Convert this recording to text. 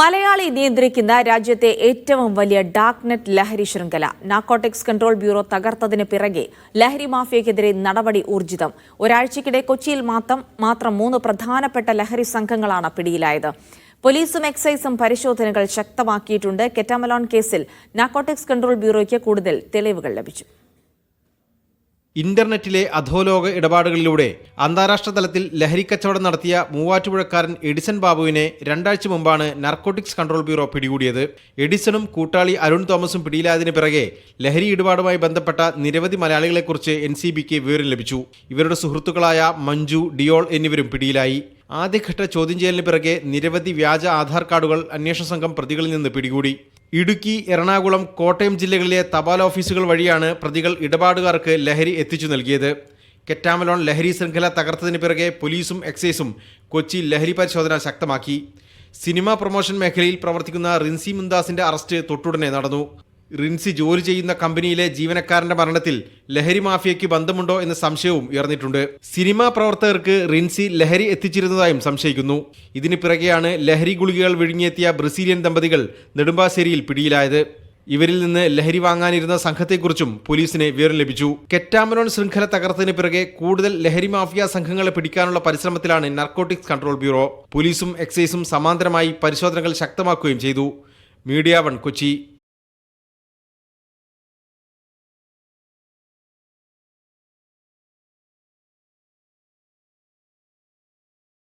മലയാളി നിയന്ത്രിക്കുന്ന രാജ്യത്തെ ഏറ്റവും വലിയ ഡാർക്ക് നെറ്റ് ലഹരി ശൃംഖല. നാർക്കോട്ടിക്സ് കൺട്രോൾ ബ്യൂറോ തകർത്തതിന് പിറകെ ലഹരി മാഫിയക്കെതിരെ നടപടി ഊർജിതം. ഒരാഴ്ചക്കിടെ കൊച്ചിയിൽ മാത്രം മാത്രം മൂന്ന് പ്രധാനപ്പെട്ട ലഹരി സംഘങ്ങളാണ് പിടിയിലായത്. പോലീസും എക്സൈസും പരിശോധനകൾ ശക്തമാക്കിയിട്ടുണ്ട്. കെറ്റാമലോൺ കേസിൽ നാർക്കോട്ടിക്സ് കൺട്രോൾ ബ്യൂറോയ്ക്ക് കൂടുതൽ തെളിവുകൾ ലഭിച്ചു. ഇന്റർനെറ്റിലെ അധോലോക ഇടപാടുകളിലൂടെ അന്താരാഷ്ട്ര തലത്തിൽ ലഹരി കച്ചവടം നടത്തിയ മൂവാറ്റുപുഴക്കാരൻ എഡിസൺ ബാബുവിനെ രണ്ടാഴ്ച മുമ്പാണ് നർക്കോട്ടിക്സ് കൺട്രോൾ ബ്യൂറോ പിടികൂടിയത്. എഡിസണും കൂട്ടാളി അരുൺ തോമസും പിടിയിലായതിനു പിറകെ ലഹരി ഇടപാടുമായി ബന്ധപ്പെട്ട നിരവധി മലയാളികളെക്കുറിച്ച് എൻ സി ബിക്ക് വിവരം ലഭിച്ചു. ഇവരുടെ സുഹൃത്തുക്കളായ മഞ്ജു ഡിയോൾ എന്നിവരും പിടിയിലായി. ആദ്യഘട്ട ചോദ്യം ചെയ്യലിന് പിറകെ നിരവധി വ്യാജ ആധാർ കാർഡുകൾ അന്വേഷണ സംഘം പ്രതികളിൽ നിന്ന് പിടികൂടി. ഇടുക്കി എറണാകുളം കോട്ടയം ജില്ലകളിലെ തപാൽ ഓഫീസുകൾ വഴിയാണ് പ്രതികൾ ഇടപാടുകാർക്ക് ലഹരി എത്തിച്ചു നൽകിയത്. കെറ്റാമലോൺ ലഹരി ശൃംഖല തകർത്തതിന് പിറകെ പോലീസും എക്സൈസും കൊച്ചി ലഹരി പരിശോധന ശക്തമാക്കി. സിനിമാ പ്രൊമോഷൻ മേഖലയിൽ പ്രവർത്തിക്കുന്ന റിൻസി മുന്താസിന്റെ അറസ്റ്റ് തൊട്ടുടനെ നടന്നു. റിൻസി ജോലി ചെയ്യുന്ന കമ്പനിയിലെ ജീവനക്കാരന്റെ മരണത്തിൽ ലഹരി മാഫിയയ്ക്ക് ബന്ധമുണ്ടോ എന്ന സംശയവും ഉയർന്നിട്ടുണ്ട്. സിനിമാ പ്രവർത്തകർക്ക് റിൻസി ലഹരി എത്തിച്ചിരുന്നതായും സംശയിക്കുന്നു. ഇതിന് പിറകെയാണ് ലഹരി ഗുളികകൾ വിഴുങ്ങിയെത്തിയ ബ്രസീലിയൻ ദമ്പതികൾ നെടുമ്പാശ്ശേരിയിൽ പിടിയിലായത്. ഇവരിൽ നിന്ന് ലഹരി വാങ്ങാനിരുന്ന സംഘത്തെക്കുറിച്ചും പോലീസിന് വിവരം ലഭിച്ചു. കെറ്റാമലോൺ ശൃംഖല തകർത്തതിന് പിറകെ കൂടുതൽ ലഹരി മാഫിയ സംഘങ്ങളെ പിടിക്കാനുള്ള പരിശ്രമത്തിലാണ് നർക്കോട്ടിക്സ് കൺട്രോൾ ബ്യൂറോ. പോലീസും എക്സൈസും സമാന്തരമായി പരിശോധനകൾ ശക്തമാക്കുകയും ചെയ്തു. Media one Kochi.